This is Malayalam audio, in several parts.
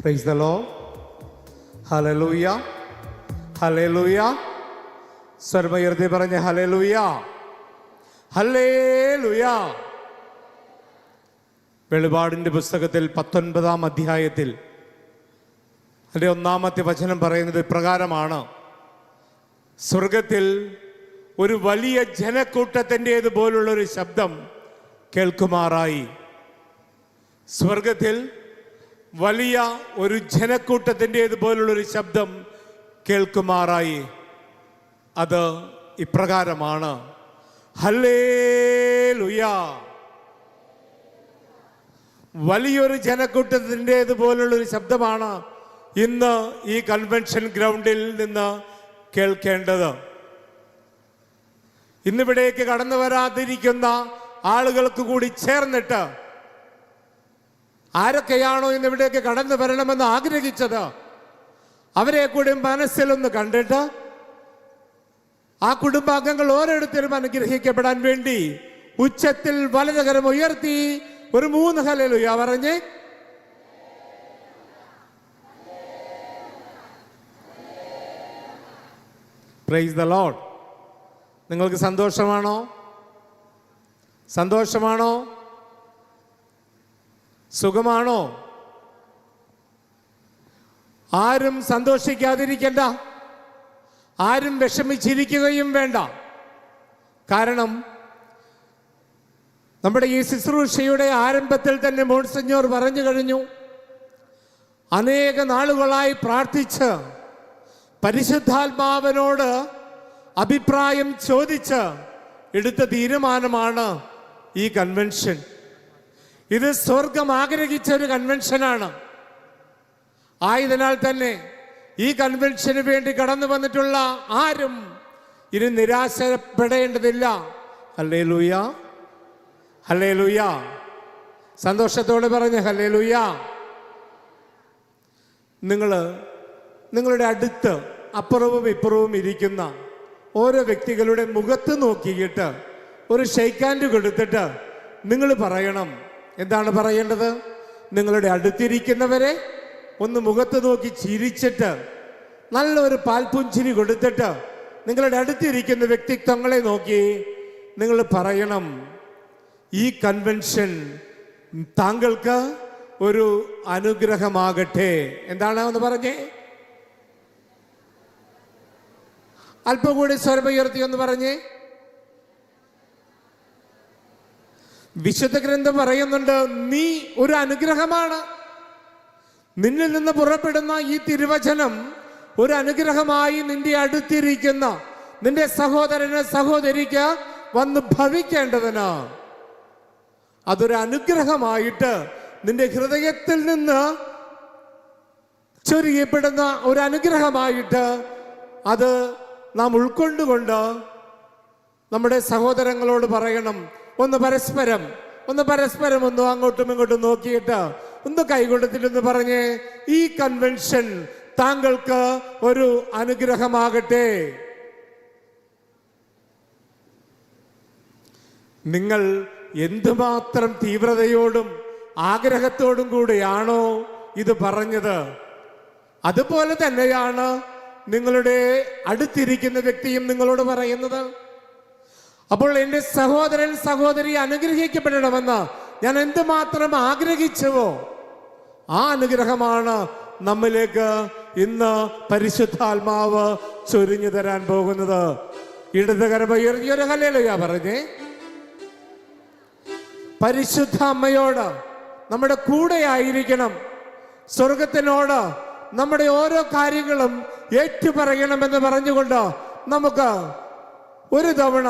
Praise the lord hallelujah hallelujah സ്വരമയർത്തി പറഞ്ഞ ഹലലൂയ ഹലേലുയ വെളിപാടിന്റെ പുസ്തകത്തിൽ പത്തൊൻപതാം അധ്യായത്തിൽ അതിന്റെ ഒന്നാമത്തെ വചനം പറയുന്നത് ഇപ്രകാരമാണ്. സ്വർഗത്തിൽ ഒരു വലിയ ജനക്കൂട്ടത്തിന്റേതുപോലുള്ള ഒരു ശബ്ദം കേൾക്കുമാറായി. സ്വർഗത്തിൽ വലിയ ഒരു ജനക്കൂട്ടത്തിന്റേതുപോലുള്ള ഒരു ശബ്ദം കേൾക്കുമാറായി. അത് ഇപ്രകാരമാണ്. ഹല്ലേലൂയ. വലിയൊരു ജനക്കൂട്ടത്തിന്റേതുപോലുള്ള ഒരു ശബ്ദമാണ് ഇന്ന് ഈ കൺവെൻഷൻ ഗ്രൗണ്ടിൽ നിന്ന് കേൾക്കേണ്ടത്. ഇന്നിവിടേക്ക് കടന്നു വരാതിരിക്കുന്ന ആളുകൾക്ക് കൂടി ചേർന്നിട്ട് ആരൊക്കെയാണോ ഇന്ന് ഇവിടേക്ക് കടന്നു വരണമെന്ന് ആഗ്രഹിച്ചത് അവരെ കൂടി മനസ്സിലൊന്ന് കണ്ടിട്ട് ആ കുടുംബാംഗങ്ങൾ ഓരോരുത്തരും അനുഗ്രഹിക്കപ്പെടാൻ വേണ്ടി ഉച്ചത്തിൽ വലതുകരം ഉയർത്തി ഒരു മൂന്ന് ഹലലുയ പറഞ്ഞ്. പ്രൈസ് ദ ലോഡ് നിങ്ങൾക്ക് സന്തോഷമാണോ? സന്തോഷമാണോ? സുഖമാണോ? ആരും സന്തോഷിക്കാതിരിക്കണ്ട. ആരും വിഷമിച്ചിരിക്കുകയും വേണ്ട. കാരണം നമ്മുടെ ഈ ശുശ്രൂഷയുടെ ആരംഭത്തിൽ തന്നെ മോൺസഞ്ഞോർ പറഞ്ഞു കഴിഞ്ഞു അനേക നാളുകളായി പ്രാർത്ഥിച്ച് പരിശുദ്ധാത്മാവിനോട് അഭിപ്രായം ചോദിച്ച് എടുത്ത തീരുമാനമാണ് ഈ കൺവെൻഷൻ. ഇത് സ്വർഗം ആഗ്രഹിച്ച ഒരു കൺവെൻഷനാണ് ആയതിനാൽ തന്നെ ഈ കൺവെൻഷന് വേണ്ടി കടന്നു വന്നിട്ടുള്ള ആരും ഇനി നിരാശപ്പെടേണ്ടതില്ല. അല്ലേ ലൂയ ഹല്ലേ ലൂയ സന്തോഷത്തോടെ പറഞ്ഞ ഹല്ലേ ലൂയ നിങ്ങൾ നിങ്ങളുടെ അടുത്ത് അപ്പുറവും ഇപ്പുറവും ഇരിക്കുന്ന ഓരോ വ്യക്തികളുടെ മുഖത്ത് നോക്കിയിട്ട് ഒരു ഷെയ്ക്കാൻഡ് കൊടുത്തിട്ട് നിങ്ങൾ പറയണം. എന്താണ് പറയേണ്ടത്? നിങ്ങളുടെ അടുത്തിരിക്കുന്നവരെ ഒന്ന് മുഖത്ത് നോക്കി ചിരിച്ചിട്ട് നല്ലൊരു പാൽപുഞ്ചിരി കൊടുത്തിട്ട് നിങ്ങളുടെ അടുത്തിരിക്കുന്ന വ്യക്തിത്വങ്ങളെ നോക്കി നിങ്ങൾ പറയണം. ഈ കൺവെൻഷൻ താങ്കൾക്ക് ഒരു അനുഗ്രഹമാകട്ടെ. എന്താണ് എന്ന് പറഞ്ഞേ? അല്പം കൂടി സ്വരമുയർത്തി എന്ന് പറഞ്ഞേ. വിശുദ്ധ ഗ്രന്ഥം പറയുന്നുണ്ട് നീ ഒരു അനുഗ്രഹമാണ്. നിന്നിൽ നിന്ന് പുറപ്പെടുന്ന ഈ തിരുവചനം ഒരു അനുഗ്രഹമായി നിന്റെ അടുത്തിരിക്കുന്ന നിന്റെ സഹോദരന് സഹോദരിക്ക് വന്ന് ഭവിക്കേണ്ടതിന്. അതൊരു അനുഗ്രഹമായിട്ട് നിന്റെ ഹൃദയത്തിൽ നിന്ന് ചൊരിയപ്പെടുന്ന ഒരു അനുഗ്രഹമായിട്ട് അത് നാം ഉൾക്കൊണ്ടുകൊണ്ട് നമ്മുടെ സഹോദരങ്ങളോട് പറയണം. ഒന്ന് പരസ്പരം ഒന്ന് പരസ്പരം ഒന്ന് അങ്ങോട്ടും ഇങ്ങോട്ടും നോക്കിയിട്ട് ഒന്ന് കൈകൊടുത്തിട്ടൊന്ന് പറഞ്ഞ് ഈ കൺവെൻഷൻ താങ്കൾക്ക് ഒരു അനുഗ്രഹമാകട്ടെ. നിങ്ങൾ എന്തുമാത്രം തീവ്രതയോടും ആഗ്രഹത്തോടും കൂടിയാണോ ഇത് പറഞ്ഞത്? അതുപോലെ തന്നെയാണ് നിങ്ങളുടെ അടുത്തിരിക്കുന്ന വ്യക്തിയും നിങ്ങളോട് പറയുന്നത്. അപ്പോൾ എന്റെ സഹോദരൻ സഹോദരി അനുഗ്രഹിക്കപ്പെടണമെന്ന് ഞാൻ എന്തുമാത്രം ആഗ്രഹിച്ചുവോ ആ അനുഗ്രഹമാണ് നമ്മിലേക്ക് ഇന്ന് പരിശുദ്ധാത്മാവ് ചൊരിഞ്ഞു തരാൻ പോകുന്നത്. ഇടതുകരം കലയല്ലോ ഞാൻ പറഞ്ഞേ. പരിശുദ്ധ അമ്മയോട് നമ്മുടെ കൂടെ ആയിരിക്കണം. സ്വർഗത്തിനോട് നമ്മുടെ ഓരോ കാര്യങ്ങളും ഏറ്റുപറയണമെന്ന് പറഞ്ഞുകൊണ്ട് നമുക്ക് ഒരു തവണ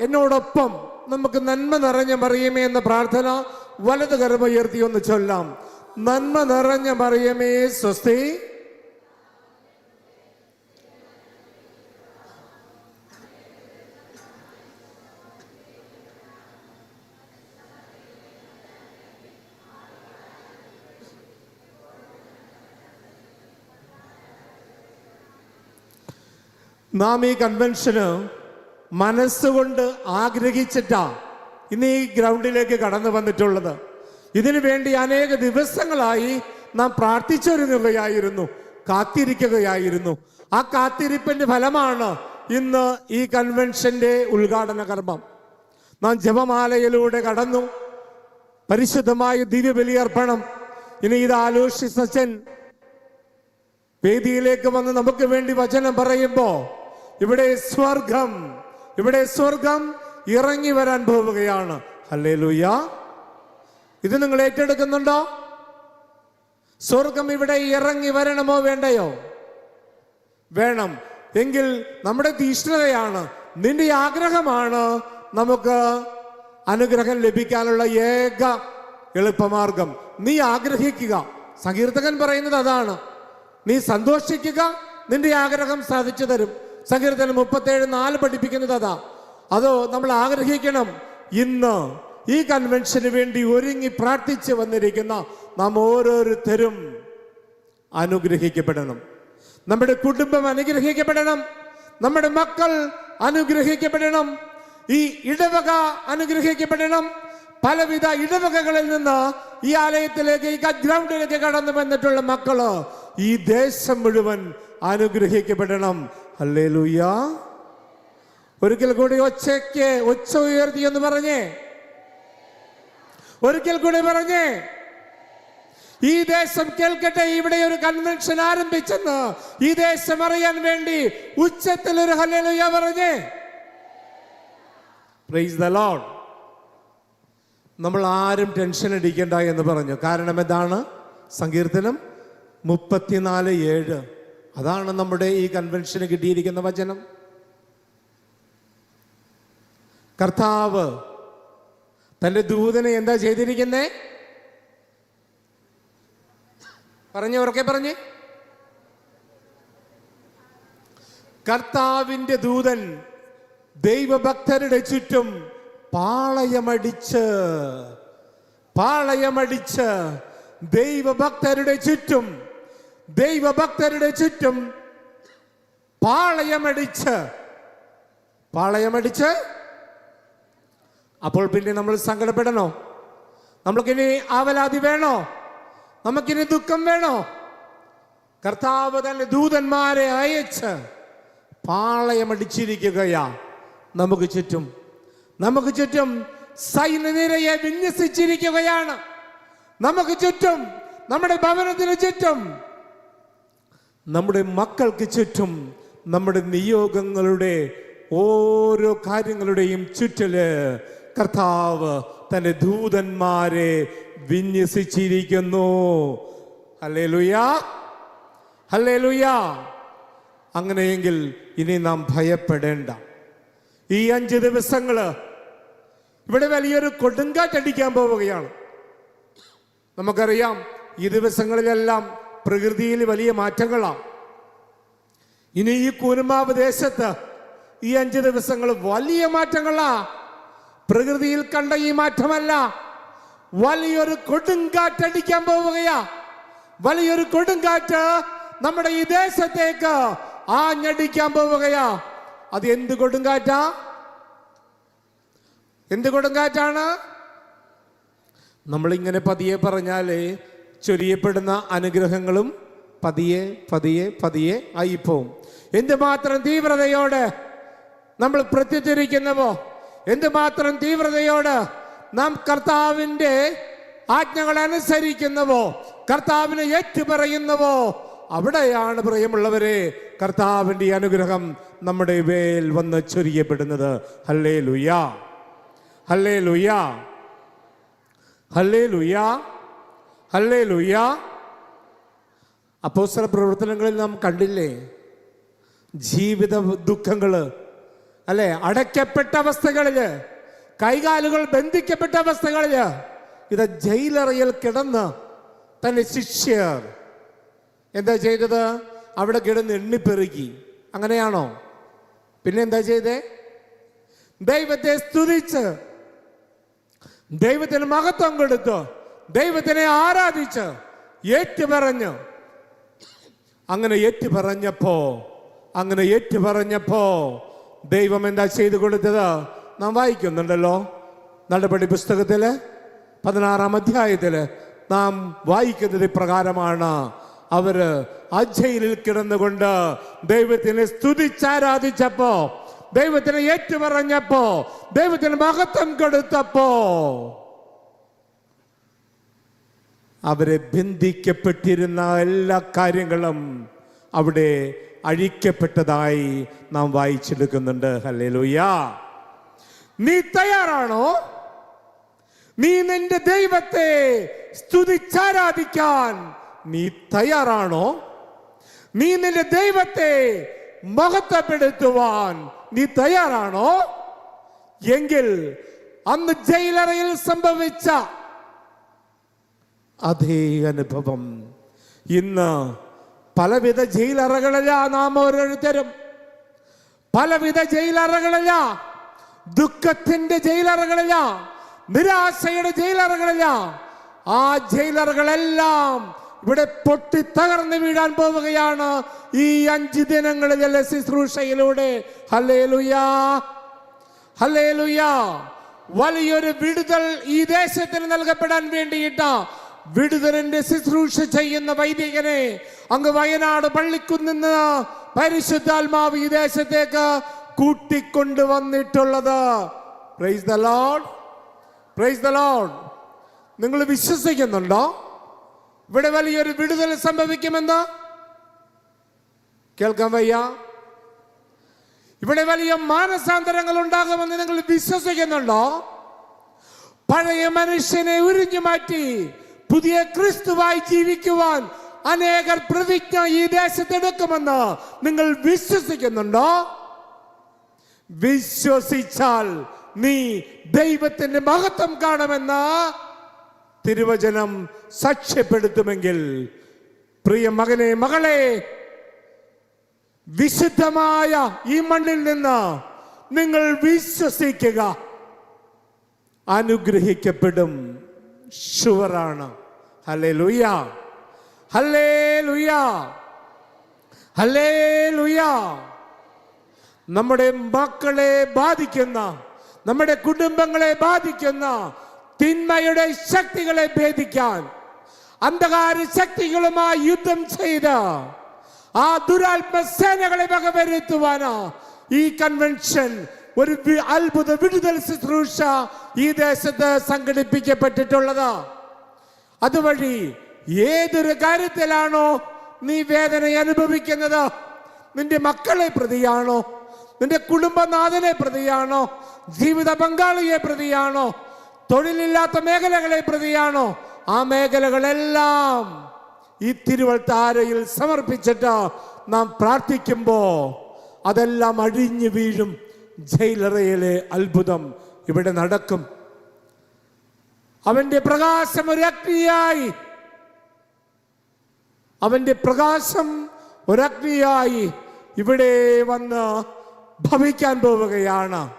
എന്നോടൊപ്പം നമുക്ക് നന്മ നിറഞ്ഞ മറിയമേ എന്ന പ്രാർത്ഥന വലത് കരമുയർത്തി ഒന്ന് ചൊല്ലാം. നന്മ നിറഞ്ഞ മറിയമേ സ്വസ്തി. നാം ഈ കൺവെൻഷന് മനസ്സുകൊണ്ട് ആഗ്രഹിച്ചിട്ടാ ഇന്ന് ഈ ഗ്രൗണ്ടിലേക്ക് കടന്നു വന്നിട്ടുള്ളത്. ഇതിനു വേണ്ടി അനേക ദിവസങ്ങളായി നാം പ്രാർത്ഥിച്ചൊരുങ്ങുകയായിരുന്നു കാത്തിരിക്കുകയായിരുന്നു. ആ കാത്തിരിപ്പിന്റെ ഫലമാണ് ഇന്ന് ഈ കൺവെൻഷന്റെ ഉദ്ഘാടന കർമ്മം. നാം ജപമാലയിലൂടെ കടന്നു. പരിശുദ്ധമായ ദിവ്യബലിയർപ്പണം. ഇനി ഇത് ആലോഷി സച്ചൻ വേദിയിലേക്ക് വന്ന് നമുക്ക് വേണ്ടി വചനം പറയുമ്പോ ഇവിടെ സ്വർഗം ഇവിടെ സ്വർഗം ഇറങ്ങി വരാൻ പോവുകയാണ്. അല്ലേ ലൂയ ഇത് നിങ്ങൾ ഏറ്റെടുക്കുന്നുണ്ടോ? സ്വർഗം ഇവിടെ ഇറങ്ങി വരണമോ വേണ്ടയോ? വേണം. എങ്കിൽ നമ്മുടെ തീഷ്ണതയാണ്. നിന്റെ ആഗ്രഹമാണ് നമുക്ക് അനുഗ്രഹം ലഭിക്കാനുള്ള ഏക എളുപ്പമാർഗം. നീ ആഗ്രഹിക്കുക. സങ്കീർത്തകൻ പറയുന്നത് അതാണ്. നീ സന്തോഷിക്കുക. നിന്റെ ആഗ്രഹം സാധിച്ചു തരും. സങ്കീർത്തനം മുപ്പത്തേഴ് നാല് പഠിപ്പിക്കുന്നത് അതാ. അതോ നമ്മൾ ആഗ്രഹിക്കണം. ഇന്ന് ഈ കൺവെൻഷന് വേണ്ടി ഒരുങ്ങി പ്രാർത്ഥിച്ച് വന്നിരിക്കുന്ന നാം ഓരോരുത്തരും അനുഗ്രഹിക്കപ്പെടണം. നമ്മുടെ കുടുംബം അനുഗ്രഹിക്കപ്പെടണം. നമ്മുടെ മക്കൾ അനുഗ്രഹിക്കപ്പെടണം. ഈ ഇടവക അനുഗ്രഹിക്കപ്പെടണം. പലവിധ ഇടവകകളിൽ നിന്ന് ഈ ആലയത്തിലേക്ക് ഈ ഗ്രൗണ്ടിലേക്ക് കടന്നു വന്നിട്ടുള്ള മക്കൾ ഈ ദേശം മുഴുവൻ അനുഗ്രഹിക്കപ്പെടണം. അല്ലേ ഒരിക്കൽ കൂടി ഒച്ചയ്ക്ക് ഒച്ച ഉയർത്തി എന്ന് പറഞ്ഞേ. ഒരിക്കൽ കൂടി പറഞ്ഞേ. ഈ ദേശം കേൾക്കട്ടെ ഇവിടെ ഒരു കൺവെൻഷൻ ആരംഭിച്ചെന്ന്. ഈ ദേശം അറിയാൻ വേണ്ടി ഉച്ചത്തിൽ ഒരു ഹല്ലേലൂയ പറഞ്ഞേ. പ്രൈസ് ദ ലോഡ് നമ്മൾ ആരും ടെൻഷൻ അടിക്കണ്ട എന്ന് പറഞ്ഞു. കാരണം എന്താണ്? സങ്കീർത്തനം മുപ്പത്തിനാല് ഏഴ്. അതാണ് നമ്മുടെ ഈ കൺവെൻഷന് കിട്ടിയിരിക്കുന്ന വചനം. കർത്താവ് തന്റെ ദൂതനെ എന്താ ചെയ്തിരിക്കുന്നേ? പറഞ്ഞു ഉറക്കെ പറഞ്ഞേ. കർത്താവിന്റെ ദൂതൻ ദൈവഭക്തരുടെ ചുറ്റും പാളയമടിച്ച് പാളയമടിച്ച് ദൈവഭക്തരുടെ ചുറ്റും ദൈവഭക്തരുടെ ചുറ്റും പാളയമടിച്ച് പാളയമടിച്ച്. അപ്പോൾ പിന്നെ നമ്മൾ സങ്കടപ്പെടണോ? നമുക്കിനി ആവലാതി വേണോ? നമുക്കിനി ദുഃഖം വേണോ? കർത്താവ് തന്നെ ദൂതന്മാരെ അയച്ച് പാളയമടിച്ചിരിക്കുകയാ. നമുക്ക് ചുറ്റും നമുക്ക് ചുറ്റും സൈന്യനിരയെ വിന്യസിച്ചിരിക്കുകയാണ്. നമുക്ക് ചുറ്റും നമ്മുടെ ഭവനത്തിന് ചുറ്റും നമ്മുടെ മക്കൾക്ക് ചുറ്റും നമ്മുടെ നിയോഗങ്ങളുടെ ഓരോ കാര്യങ്ങളുടെയും ചുറ്റൽ കർത്താവ് തന്റെ ദൂതന്മാരെ വിന്യസിച്ചിരിക്കുന്നു. അല്ലേ ലുയാ അല്ലേ ലുയാ അങ്ങനെയെങ്കിൽ ഇനി നാം ഭയപ്പെടേണ്ട. ഈ അഞ്ച് ദിവസങ്ങൾ ഇവിടെ വലിയൊരു കൊടുങ്കാറ്റടിക്കാൻ പോവുകയാണ്. നമുക്കറിയാം ഈ ദിവസങ്ങളിലെല്ലാം പ്രകൃതിയിൽ വലിയ മാറ്റങ്ങളാണ്. ഇനി ഈ കുരുമാവ് ദേശത്ത് ഈ അഞ്ച് ദിവസങ്ങൾ വലിയ മാറ്റങ്ങളാ. പ്രകൃതിയിൽ കണ്ട ഈ മാറ്റമല്ല. വലിയൊരു കൊടുങ്കാറ്റടിക്കാൻ പോവുകയാ. വലിയൊരു കൊടുങ്കാറ്റ് നമ്മുടെ ഈ ദേശത്തേക്ക് ആഞ്ഞടിക്കാൻ പോവുകയാ. അത് എന്ത് കൊടുങ്കാറ്റാ? എന്ത് കൊടുങ്കാറ്റാണ്? നമ്മളിങ്ങനെ പതിയെ പറഞ്ഞാലേ ചൊരിയപ്പെടുന്ന അനുഗ്രഹങ്ങളും പതിയെ പതിയെ പതിയെ ആയിപ്പോവും. എന്തുമാത്രം തീവ്രതയോട് നമ്മൾ പ്രത്യുദ്ധരിക്കുന്നവോ എന്തുമാത്രം തീവ്രതയോട് നാം കർത്താവിന്റെ ആജ്ഞകൾ അനുസരിക്കുന്നവോ കർത്താവിനെ ഏറ്റുപറയുന്നവോ അവിടെയാണ് പ്രിയമുള്ളവരെ കർത്താവിന്റെ അനുഗ്രഹം നമ്മുടെ മേൽ വന്ന് ചൊരിയപ്പെടുന്നത്. ഹല്ലേ ലുയാ ഹല്ലേ ലുയാ ഹല്ലേ ലുയാ ഹല്ലേ ലുയ്യ അപ്പോസ്തല പ്രവർത്തനങ്ങളിൽ നാം കണ്ടില്ലേ? ജീവിത ദുഃഖങ്ങൾ അല്ലെ? അടയ്ക്കപ്പെട്ട അവസ്ഥകളിൽ കൈകാലുകൾ ബന്ധിക്കപ്പെട്ട അവസ്ഥകളിൽ ഇത് ജയിലറയിൽ കിടന്ന് തന്നെ ശിഷ്യർ എന്താ ചെയ്തത്? അവിടെ കിടന്ന് എണ്ണിപ്പെറുക്കി അങ്ങനെയാണോ? പിന്നെ എന്താ ചെയ്തേ? ദൈവത്തെ സ്തുതിച്ച് ദൈവത്തിന് മഹത്വം കൊടുത്ത് ദൈവത്തിനെ ആരാധിച്ച് ഏറ്റുപറഞ്ഞ് അങ്ങനെ ഏറ്റുപറഞ്ഞപ്പോ അങ്ങനെ ഏറ്റുപറഞ്ഞപ്പോ ദൈവം എന്താ ചെയ്തു കൊടുത്തത്? നാം വായിക്കുന്നുണ്ടല്ലോ. നടപടി പുസ്തകത്തിൽ പതിനാറാം അധ്യായത്തിൽ നാം വായിക്കുന്നത് ഇപ്രകാരമാണ്. അവർ അജയിലിൽ ജയിലിൽ കിടന്നുകൊണ്ട് ദൈവത്തിനെ സ്തുതിച്ചാരാധിച്ചപ്പോ ദൈവത്തിനെ ഏറ്റുപറഞ്ഞപ്പോ ദൈവത്തിന് മഹത്വം കൊടുത്തപ്പോ അവരെ ബന്ധിക്കപ്പെട്ടിരുന്ന എല്ലാ കാര്യങ്ങളും അവിടെ അഴിക്കപ്പെട്ടതായി നാം വായിച്ചെടുക്കുന്നുണ്ട്. ഹല്ലേലൂയ. നീ തയ്യാറാണോ? നീ നിന്റെ ദൈവത്തെ സ്തുതിച്ചാരാധിക്കാൻ നീ തയ്യാറാണോ? നീ നിന്റെ ദൈവത്തെ മഹത്വപ്പെടുത്തുവാൻ നീ തയ്യാറാണോ? എങ്കിൽ അന്ന് ജയിലറയിൽ സംഭവിച്ച അതേ അനുഭവം. ഇന്ന് പലവിധ ജയിലറകളില നാം ഓരോരുത്തരും. പലവിധ ജയിലറകളില ദുഃഖത്തിന്റെ ജയിലറകളില നിരാശയുടെ ജയിലറകളില ആ ജയിലറകളെല്ലാം ഇവിടെ പൊട്ടി തകർന്നു വീഴാൻ പോവുകയാണ് ഈ അഞ്ച് ദിനങ്ങളിലെ ശുശ്രൂഷയിലൂടെ. ഹലേലുയാ ഹലേലുയാ വലിയൊരു വിടുതൽ ഈ ദേശത്തിന് നൽകപ്പെടാൻ വേണ്ടിയിട്ട് വിടുതലിന്റെ ശുശ്രൂഷ ചെയ്യുന്ന വൈദികനെ അങ്ങ് വയനാട് പള്ളിക്കുന്നിന്ന് പരിശുദ്ധാത്മാവ് ഈ ദേശത്തേക്ക് കൂട്ടിക്കൊണ്ടു വന്നിട്ടുള്ളത് praise the lord praise the lord നിങ്ങൾ വിശ്വസിക്കുന്നുണ്ടോ? ഇവിടെ വലിയൊരു വിടുതൽ സംഭവിക്കുമെന്ന്? കേൾക്കാൻ വയ്യ. ഇവിടെ വലിയ മാനസാന്തരങ്ങൾ ഉണ്ടാകുമെന്ന് നിങ്ങൾ വിശ്വസിക്കുന്നുണ്ടോ? പഴയ മനുഷ്യനെ ഉരിഞ്ഞു മാറ്റി പുതിയ ക്രിസ്തുവായി ജീവിക്കുവാൻ അനേകർ പ്രതിജ്ഞ ഈ ദേശത്തെടുക്കുമെന്ന് നിങ്ങൾ വിശ്വസിക്കുന്നുണ്ടോ? വിശ്വസിച്ചാൽ നീ ദൈവത്തിന്റെ മഹത്വം കാണുമെന്ന് തിരുവചനം സാക്ഷ്യപ്പെടുത്തുമെങ്കിൽ പ്രിയ മകനെ മകളെ വിശുദ്ധമായ ഈ മണ്ണിൽ നിന്ന് നിങ്ങൾ വിശ്വസിക്കുക. അനുഗ്രഹിക്കപ്പെടും. ഷുവറാണ്. ഹലേ ലുയ ഹലേ ലുയ ഹലേ ലുയ നമ്മുടെ മക്കളെ ബാധിക്കുന്ന നമ്മുടെ കുടുംബങ്ങളെ ബാധിക്കുന്ന തിന്മയുടെ ശക്തികളെ ഭേദിക്കാൻ അന്ധകാര ശക്തികളുമായി യുദ്ധം ചെയ്ത് ആ ദുരാത്മ സേനകളെ വകവരുത്തുവാനാ ഈ കൺവെൻഷൻ ഒരു അത്ഭുത വിടുതൽ ശുശ്രൂഷ ഈ ദേശത്ത് സംഘടിപ്പിക്കപ്പെട്ടിട്ടുള്ളത്. അതുവഴി ഏതൊരു കാര്യത്തിലാണോ നീ വേദന അനുഭവിക്കുന്നത്? നിന്റെ മക്കളെ പ്രതിയാണോ? നിന്റെ കുടുംബനാഥനെ പ്രതിയാണോ? ജീവിത പങ്കാളിയെ പ്രതിയാണോ? തൊഴിലില്ലാത്ത മേഖലകളെ പ്രതിയാണോ? ആ മേഖലകളെല്ലാം ഈ തിരുവൾത്താരയിൽ സമർപ്പിച്ചിട്ട് നാം പ്രാർത്ഥിക്കുമ്പോ അതെല്ലാം അഴിഞ്ഞു വീഴും. ജയിലറയിലെ അത്ഭുതം ഇവിടെ നടക്കും. അവന്റെ പ്രകാശം ഒരു അഗ്നിയായി. അവന്റെ പ്രകാശം ഒരു അഗ്നിയായി ഇവിടെ വന്ന് ഭവിക്കാൻ പോവുകയാണ്.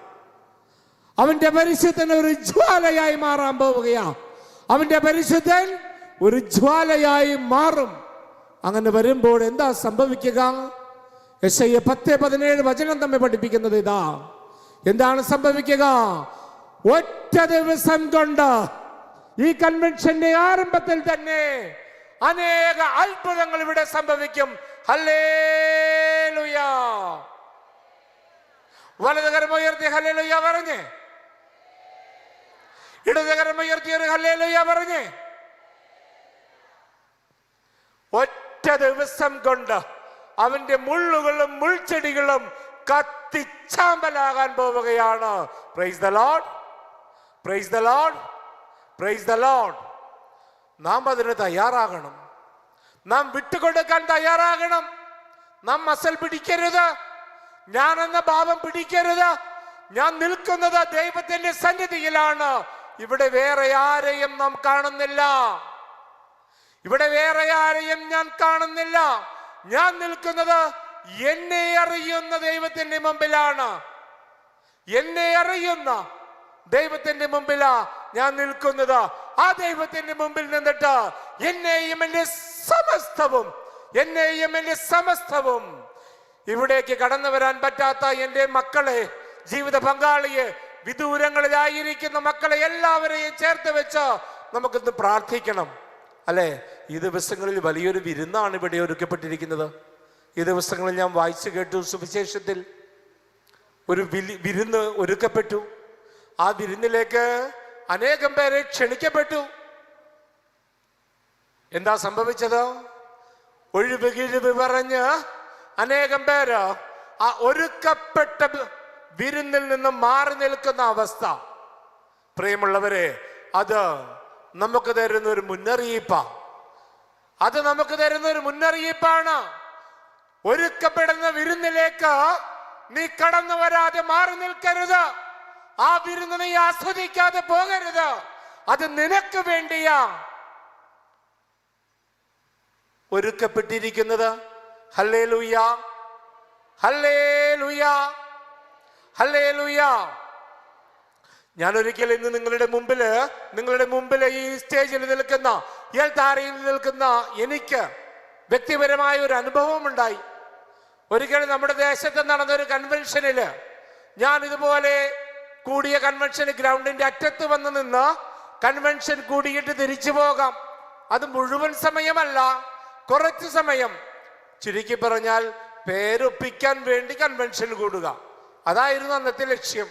അവന്റെ പരിശുദ്ധൻ ഒരു ജ്വാലയായി മാറാൻ പോവുകയാണ്. അവന്റെ പരിശുദ്ധൻ ഒരു ജ്വാലയായി മാറും. അങ്ങനെ വരുമ്പോൾ എന്താ സംഭവിക്കുക? എസ് ഐ പത്ത് പതിനേഴ് വചനം തമ്മിൽ പഠിപ്പിക്കുന്നത് ഇതാ. എന്താണ് സംഭവിക്കുക? ഒറ്റ ദിവസം കൊണ്ട് ഈ കൺവെൻഷന്റെ ആരംഭത്തിൽ തന്നെ അനേക അത്ഭുതങ്ങൾ ഇവിടെ സംഭവിക്കും. ഹല്ലേലൂയ. വലതുകരം ഉയർത്തി ഹല്ലേലൂയ പറഞ്ഞ്. ഇടതുകരം ഉയർത്തി ഒരു ഹല്ലേലൂയ പറഞ്ഞ്. ഒറ്റ ദിവസം കൊണ്ട് അവന്റെ മുള്ളുകളും മുൾച്ചെടികളും കത്തിച്ചാമ്പലാകാൻ പോവുകയാണ്. Praise the lord praise the lord praise the lord നാം അതിന് തയ്യാറാകണം. നാം വിട്ടുകൊടുക്കാൻ തയ്യാറാകണം. നാം മസൽ പിടിക്കരുത്. ഞാൻ എന്ന ഭാവം പിടിക്കരുത്. ഞാൻ നിൽക്കുന്നത് ദൈവത്തിന്റെ സന്നിധിയിലാണ്. ഇവിടെ വേറെ ആരെയും നാം കാണുന്നില്ല. ഇവിടെ വേറെ ആരെയും ഞാൻ കാണുന്നില്ല. ഞാൻ നിൽക്കുന്നത് എന്നെ അറിയുന്ന ദൈവത്തിന്റെ മുമ്പിലാണ്. എന്നെ അറിയുന്ന ദൈവത്തിന്റെ മുമ്പിലാ ഞാൻ നിൽക്കുന്നത് ആ ദൈവത്തിന്റെ മുമ്പിൽ നിന്നിട്ട് എന്നെയും എന്റെ സമസ്തവും എന്നെയും എന്റെ സമസ്തവും ഇവിടേക്ക് കടന്നു വരാൻ പറ്റാത്ത എന്റെ മക്കളെ ജീവിത പങ്കാളിയെ വിദൂരങ്ങളിലായിരിക്കുന്ന മക്കളെ എല്ലാവരെയും ചേർത്ത് വെച്ച് നമുക്കിന്ന് പ്രാർത്ഥിക്കണം. അല്ലേ? ഈ ദിവസങ്ങളിൽ വലിയൊരു വിരുന്നാണ് ഇവിടെ ഒരുക്കപ്പെട്ടിരിക്കുന്നത്. ഈ ദിവസങ്ങളിൽ ഞാൻ വായിച്ചു കേട്ടു സുവിശേഷത്തിൽ. ഒരു വിരുന്ന് ഒരുക്കപ്പെട്ടു. ആ വിരുന്നിലേക്ക് അനേകം പേരെ ക്ഷണിക്കപ്പെട്ടു. എന്താ സംഭവിച്ചത്? ഒഴിവ് കിഴിവ് പറഞ്ഞ് അനേകം പേര് ആ ഒരുക്കപ്പെട്ട വിരുന്നിൽ നിന്ന് മാറി നിൽക്കുന്ന അവസ്ഥ. പ്രിയമുള്ളവരെ അത് നമുക്ക് തരുന്ന ഒരു മുന്നറിയിപ്പാ. അത് നമുക്ക് തരുന്ന ഒരു മുന്നറിയിപ്പാണ്. ഒരുക്കപ്പെടുന്ന വിരുന്നിലേക്ക് നീ കടന്നു വരാതെ മാറി നിൽക്കരുത്. ആ വിരുന്ന് നീ ആസ്വദിക്കാതെ പോകരുത്. അത് നിനക്ക് വേണ്ടിയാ. ഒരുക്കപ്പെട്ടിരിക്കുന്നത്. ഹല്ലേ ലുയ ഹല്ലേ ലുയ ഹല്ലേ ലുയ ഞാൻ ഒരിക്കൽ ഇന്ന് നിങ്ങളുടെ മുമ്പിൽ നിങ്ങളുടെ മുമ്പിൽ ഈ സ്റ്റേജിൽ നിൽക്കുന്ന ഇയാൾ താരയിൽ നിൽക്കുന്ന എനിക്ക് വ്യക്തിപരമായ ഒരു അനുഭവം ഉണ്ടായി ഒരിക്കൽ നമ്മുടെ ദേശത്ത് നടന്ന ഒരു കൺവെൻഷനിൽ ഞാൻ ഇതുപോലെ കൂടിയ കൺവെൻഷൻ ഗ്രൗണ്ടിന്റെ അറ്റത്ത് വന്ന് നിന്ന് കൺവെൻഷൻ കൂടിയിട്ട് തിരിച്ചു പോകാം. അത് മുഴുവൻ സമയമല്ല. കുറച്ച് സമയം. ചുരുക്കി പറഞ്ഞാൽ പേരൊപ്പിക്കാൻ വേണ്ടി കൺവെൻഷൻ കൂടുക. അതായിരുന്നു അന്നത്തെ ലക്ഷ്യം.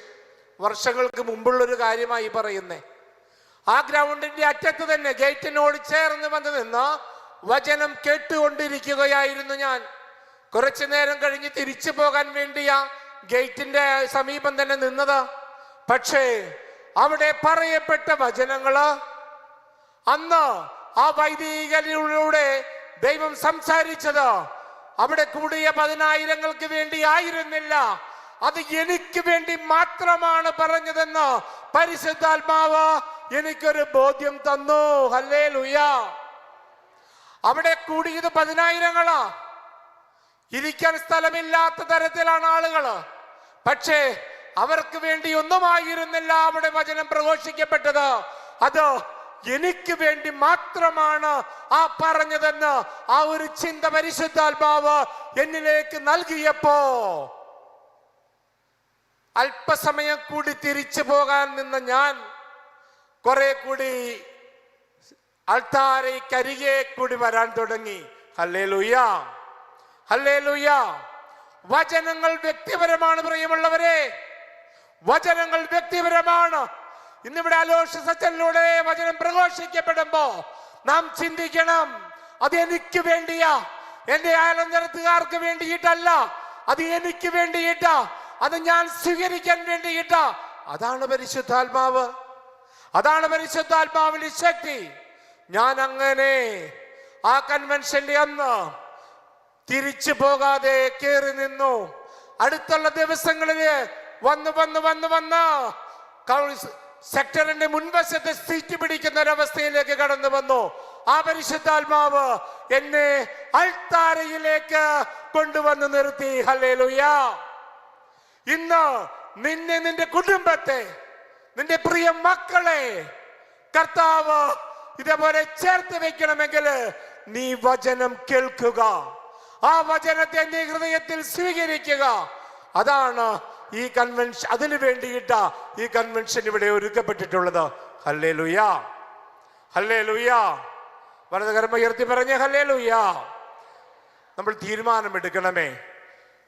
വർഷങ്ങൾക്ക് മുമ്പുള്ളൊരു കാര്യമായി പറയുന്നേ. ആ ഗ്രൗണ്ടിന്റെ അറ്റത്ത് തന്നെ ഗേറ്റിനോട് ചേർന്ന് വന്ന് നിന്ന് വചനം കേട്ടുകൊണ്ടിരിക്കുകയായിരുന്നു ഞാൻ. കുറച്ചു നേരം കഴിഞ്ഞ് തിരിച്ചു പോകാൻ വേണ്ടിയാ ഗേറ്റിന്റെ സമീപം തന്നെ നിന്നത്. പക്ഷേ അവിടെ പറയപ്പെട്ട വചനങ്ങൾ അന്ന് ആ വൈദികരിലൂടെ ദൈവം സംസാരിച്ചത് അവിടെ കൂടിയ പതിനായിരങ്ങൾക്ക് വേണ്ടി ആയിരുന്നില്ല. അത് എനിക്ക് വേണ്ടി മാത്രമാണ് പറഞ്ഞതെന്ന് പരിശുദ്ധാത്മാവ് എനിക്കൊരു ബോധ്യം തന്നു. ഹല്ലേ അവിടെ കൂടിയത് പതിനായിരങ്ങളാ. ഇരിക്കാൻ സ്ഥലമില്ലാത്ത തരത്തിലാണ് ആളുകൾ. പക്ഷേ അവർക്ക് വേണ്ടി ഒന്നുമായിരുന്നില്ല അവിടെ വചനം പ്രഘോഷിക്കപ്പെട്ടത്. അത് എനിക്ക് വേണ്ടി മാത്രമാണ് ആ പറഞ്ഞതെന്ന് ആ ഒരു ചിന്ത പരിശുദ്ധാത്മാവ് എന്നിലേക്ക് നൽകിയപ്പോ അല്പസമയം കൂടി തിരിച്ചു പോകാൻ നിന്ന ഞാൻ കുറെ കൂടി അൾത്താരയ്ക്കരികെ കൂടി വരാൻ തുടങ്ങി. ഹല്ലേ ലുയ്യ ഹല്ലേ ലുയ്യ വചനങ്ങൾ വ്യക്തിപരമാണ് പ്രിയമുള്ളവരെ. വചനങ്ങൾ വ്യക്തിപരമാണ്. ഇന്നിവിടെ അലോഷ സച്ചനിലൂടെ വചനം പ്രഘോഷിക്കപ്പെടുമ്പോ നാം ചിന്തിക്കണം അത് എനിക്ക് വേണ്ടിയാ. എന്റെ അയലഞ്ചരത്തുകാർക്ക് വേണ്ടിയിട്ടല്ല അത് എനിക്ക് വേണ്ടിയിട്ടാ. അത് ഞാൻ സ്വീകരിക്കാൻ വേണ്ടിയിട്ടാ. അതാണ് പരിശുദ്ധാത്മാവ്. അതാണ് പരിശുദ്ധാത്മാവിന്റെ ശക്തി. ഞാൻ അങ്ങനെ ആ കൺവെൻഷന്റെ അന്ന് തിരിച്ചു പോകാതെ കയറി നിന്നു. അടുത്തുള്ള ദിവസങ്ങളിൽ വന്ന് വന്ന് വന്ന് വന്ന്. സെക്ടറിന്റെ മുൻവശത്തെ സീറ്റ് പിടിക്കുന്ന ഒരവസ്ഥയിലേക്ക് കടന്നു വന്നു. ആ പരിശുദ്ധാത്മാവ് എന്നെ അൾത്താരയിലേക്ക് കൊണ്ടുവന്ന് നിർത്തി. ഹല്ലേലൂയ. ഇന്ന് നിന്നെ നിന്റെ കുടുംബത്തെ നിന്റെ പ്രിയ മക്കളെ കർത്താവ് ഇതേപോലെ ചേർത്ത് വെക്കണമെങ്കിൽ നീ വചനം കേൾക്കുക. ആ വചനത്തെ നീ ഹൃദയത്തിൽ സ്വീകരിക്കുക. അതാണ് ഈ കൺവെൻഷൻ അതിനു വേണ്ടിയിട്ടാ ഈ കൺവെൻഷൻ ഇവിടെ ഒരുക്കപ്പെട്ടിട്ടുള്ളത്. ഹല്ലേ ലുയാ ഹല്ലേ ലുയാ വലതുകരം ഉയർത്തി പറഞ്ഞ ഹല്ലേ ലുയാ നമ്മൾ തീരുമാനമെടുക്കണമേ.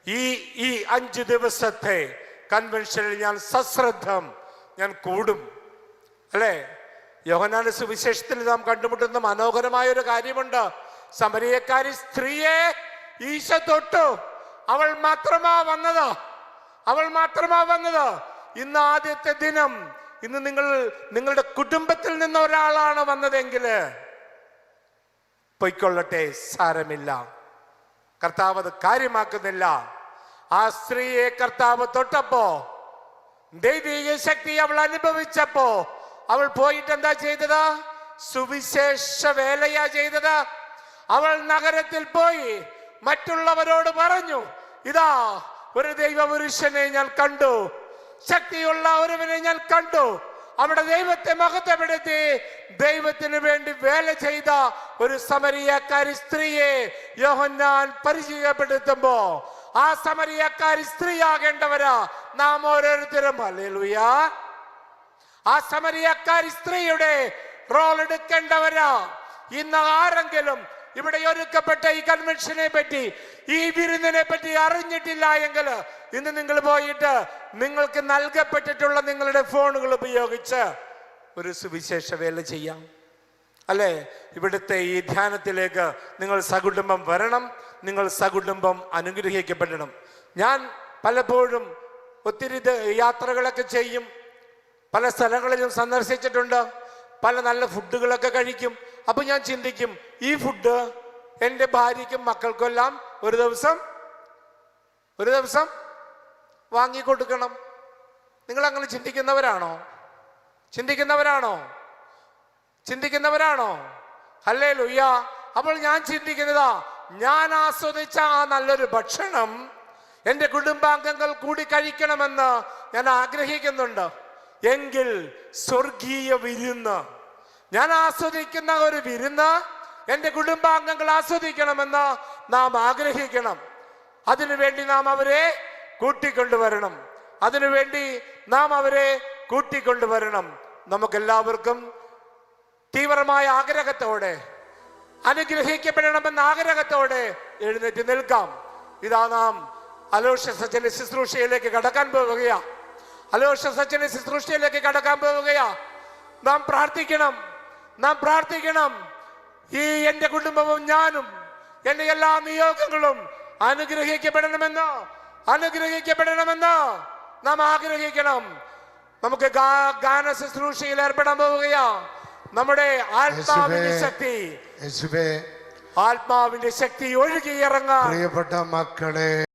ഈ ഈ അഞ്ച് ദിവസത്തെ കൺവെൻഷനിൽ ഞാൻ സശ്രദ്ധം ഞാൻ കൂടും. അല്ലേ? യോഹനാന സുവിശേഷത്തിൽ നാം കണ്ടുമുട്ടുന്ന മനോഹരമായ ഒരു കാര്യമുണ്ട്. സമരിയക്കാരി സ്ത്രീയെ ഈശ തൊട്ടു. അവൾ മാത്രമാ വന്നത്. അവൾ മാത്രമാ വന്നത്. ഇന്ന് ആദ്യത്തെ ദിനം. ഇന്ന് നിങ്ങൾ നിങ്ങളുടെ കുടുംബത്തിൽ നിന്ന് ഒരാളാണ് വന്നതെങ്കിൽ പൊയ്ക്കൊള്ളട്ടെ സാരമില്ല. കർത്താവ് അത് കാര്യമാക്കുന്നില്ല. ആ സ്ത്രീയെ കർത്താവ് തൊട്ടപ്പോ ദൈവീക ശക്തി അവൾ അനുഭവിച്ചപ്പോ അവൾ പോയിട്ട് എന്താ ചെയ്തത്? സുവിശേഷ വേലയാ ചെയ്തത്. അവൾ നഗരത്തിൽ പോയി മറ്റുള്ളവരോട് പറഞ്ഞു ഇതാ ഒരു ദൈവപുരുഷനെ ഞാൻ കണ്ടു. ശക്തിയുള്ള ഒരുവനെ ഞാൻ കണ്ടു. അവിടെ ദൈവത്തെ മഹത്വപ്പെടുത്തി ദൈവത്തിന് വേണ്ടി വേല ചെയ്ത ഒരു സമരിയക്കാരി സ്ത്രീയെ യോഹന്നാൻ പരിചയപ്പെടുത്തുമ്പോ ആ സമരിയക്കാരി സ്ത്രീയാകേണ്ടവരാ നാം ഓരോരുത്തരും. അല്ലേലുയ ആ സമരിയക്കാരി സ്ത്രീയുടെ റോൾ എടുക്കേണ്ടവരാ. ഇന്ന് ആരെങ്കിലും ഇവിടെ ഒരുക്കപ്പെട്ട ഈ കൺവെൻഷനെ പറ്റി ഈ വിരുന്നിനെ പറ്റി അറിഞ്ഞിട്ടില്ല എങ്കിൽ ഇന്ന് നിങ്ങൾ പോയിട്ട് നിങ്ങൾക്ക് നൽകപ്പെട്ടിട്ടുള്ള നിങ്ങളുടെ ഫോണുകൾ ഉപയോഗിച്ച് ഒരു സുവിശേഷ വേല ചെയ്യാം. അല്ലേ? ഇവിടുത്തെ ഈ ധ്യാനത്തിലേക്ക് നിങ്ങൾ സകുടുംബം വരണം നിങ്ങൾ സകുടുംബം അനുഗ്രഹിക്കപ്പെടണം. ഞാൻ പലപ്പോഴും ഒത്തിരി യാത്രകളൊക്കെ ചെയ്യും പല സ്ഥലങ്ങളിലും സന്ദർശിച്ചിട്ടുണ്ട്. പല നല്ല ഫുഡുകളൊക്കെ കഴിക്കും. അപ്പൊ ഞാൻ ചിന്തിക്കും ഈ ഫുഡ് എന്റെ ഭാര്യയ്ക്കും മക്കൾക്കെല്ലാം ഒരു ദിവസം ഒരു ദിവസം വാങ്ങിക്കൊടുക്കണം നിങ്ങൾ അങ്ങനെ ചിന്തിക്കുന്നവരാണോ? ചിന്തിക്കുന്നവരാണോ? ചിന്തിക്കുന്നവരാണോ? അല്ലേ ലുയ്യ അപ്പോൾ ഞാൻ ചിന്തിക്കുന്നതാ ഞാൻ ആസ്വദിച്ച ആ നല്ലൊരു ഭക്ഷണം എന്റെ കുടുംബാംഗങ്ങൾ കൂടി കഴിക്കണമെന്ന് ഞാൻ ആഗ്രഹിക്കുന്നുണ്ട്. എങ്കിൽ സ്വർഗീയ വിരുന്ന് ഞാൻ ആസ്വദിക്കുന്ന ഒരു വിരുന്ന് എന്റെ കുടുംബാംഗങ്ങൾ ആസ്വദിക്കണമെന്ന് നാം ആഗ്രഹിക്കണം. അതിനുവേണ്ടി നാം അവരെ കൂട്ടിക്കൊണ്ടുവരണം. അതിനുവേണ്ടി നാം അവരെ കൂട്ടിക്കൊണ്ടുവരണം. നമുക്കെല്ലാവർക്കും തീവ്രമായ ആഗ്രഹത്തോടെ അനുഗ്രഹിക്കപ്പെടണമെന്ന ആഗ്രഹത്തോടെ എഴുന്നേറ്റ് നിൽക്കാം. ഇതാ നാം അലോഷ സച്ചന്റെ ശുശ്രൂഷയിലേക്ക് കടക്കാൻ പോവുകയാ. അലോഷ സച്ചന്റെ ശുശ്രൂഷയിലേക്ക് കടക്കാൻ പോവുകയാ. നാം പ്രാർത്ഥിക്കണം. നാം പ്രാർത്ഥിക്കണം. ഈ എന്റെ കുടുംബവും ഞാനും എന്റെ എല്ലാ നിയോഗങ്ങളും അനുഗ്രഹിക്കപ്പെടണമെന്ന് അനുഗ്രഹിക്കപ്പെടണമെന്ന് നാം ആഗ്രഹിക്കണം. നമുക്ക് ഗാന ശുശ്രൂഷയിൽ ഏർപ്പെടാൻ പോവുകയാ. നമ്മുടെ ആത്മാവിന്റെ ശക്തി. ആത്മാവിന്റെ ശക്തി ഒഴുകി ഇറങ്ങാം പ്രിയപ്പെട്ട മക്കളെ.